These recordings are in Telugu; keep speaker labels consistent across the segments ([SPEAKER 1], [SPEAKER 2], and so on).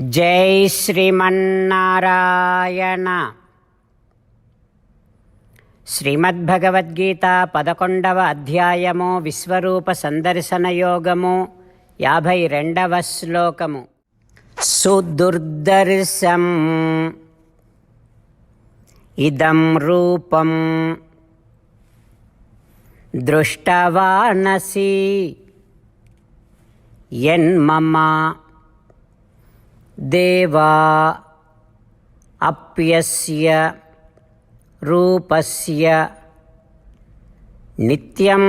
[SPEAKER 1] జై శ్రీమన్నారాయణ. శ్రీమద్భగవద్గీత పదకొండవ అధ్యాయము విశ్వరూప సందర్శన యోగము యాభై రెండవ శ్లోకము. సుదుర్దర్శం ఇదం రూపం దృష్టవానసి యన్మమ దేవా అప్యస్య రూపస్య నిత్యం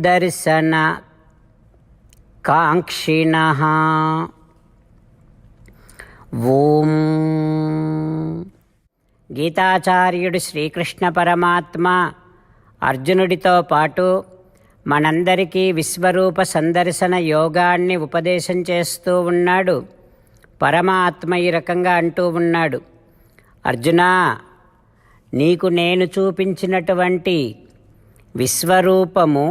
[SPEAKER 1] దర్శన కాంక్షిణ ఓం గీతాచార్యుడు శ్రీకృష్ణ పరమాత్మ అర్జునుడితో పాటు మనందరికీ విశ్వరూప సందర్శన యోగాన్ని ఉపదేశం చేస్తూ ఉన్నాడు. పరమాత్మ ఈ రకంగా అంటూ ఉన్నాడు. అర్జునా నీకు నేను చూపించినటువంటి విశ్వరూపము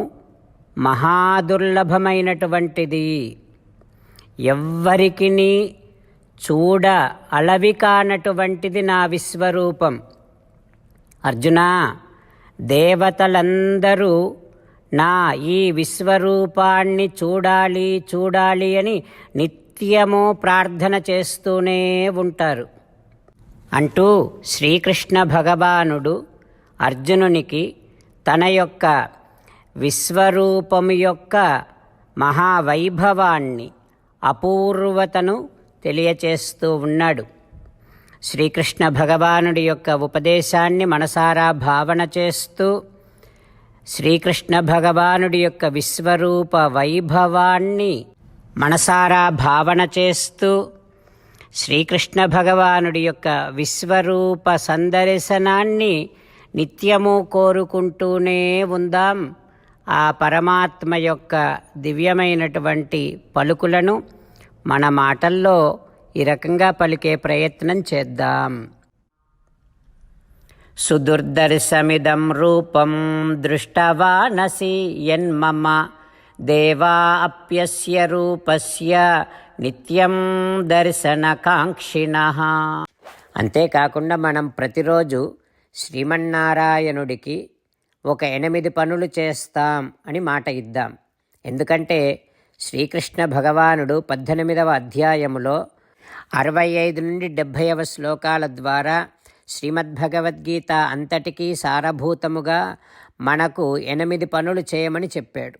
[SPEAKER 1] మహాదుర్లభమైనటువంటిది. ఎవ్వరికి చూడ అలవి కానటువంటిది నా విశ్వరూపం. అర్జునా దేవతలందరూ నా ఈ విశ్వరూపాన్ని చూడాలి చూడాలి అని నిత్యము ప్రార్థన చేస్తూనే ఉంటారు. అంటూ శ్రీకృష్ణ భగవానుడు అర్జునునికి తన యొక్క విశ్వరూపము యొక్క మహావైభవాన్ని అపూర్వతను తెలియచేస్తూ ఉన్నాడు. శ్రీకృష్ణ భగవానుడి యొక్క ఉపదేశాన్ని మనసారా భావన చేస్తూ శ్రీకృష్ణ భగవానుడి యొక్క విశ్వరూప వైభవాన్ని మనసారా భావన చేస్తూ శ్రీకృష్ణ భగవానుడి యొక్క విశ్వరూప సందర్శనాన్ని నిత్యము కోరుకుంటూనే ఉందాం. ఆ పరమాత్మ యొక్క దివ్యమైనటువంటి పలుకులను మన మాటల్లో ఈ రకంగా పలికే ప్రయత్నం చేద్దాం. సుదుర్దర్శమిదం రూపం దృష్టవానసి యన్మమ దేవా అప్యస్య రూపస్య నిత్యం దర్శనకాంక్షిణ. అంతేకాకుండా మనం ప్రతిరోజు శ్రీమన్నారాయణుడికి ఒక ఎనిమిది పనులు చేస్తాం అని మాట ఇద్దాం. ఎందుకంటే శ్రీకృష్ణ భగవానుడు పద్దెనిమిదవ అధ్యాయములో అరవై ఐదు నుండి డెబ్భైవ శ్లోకాల ద్వారా శ్రీమద్భగవద్గీత అంతటికీ సారభూతముగా మనకు ఎనిమిది పనులు చేయమని చెప్పాడు.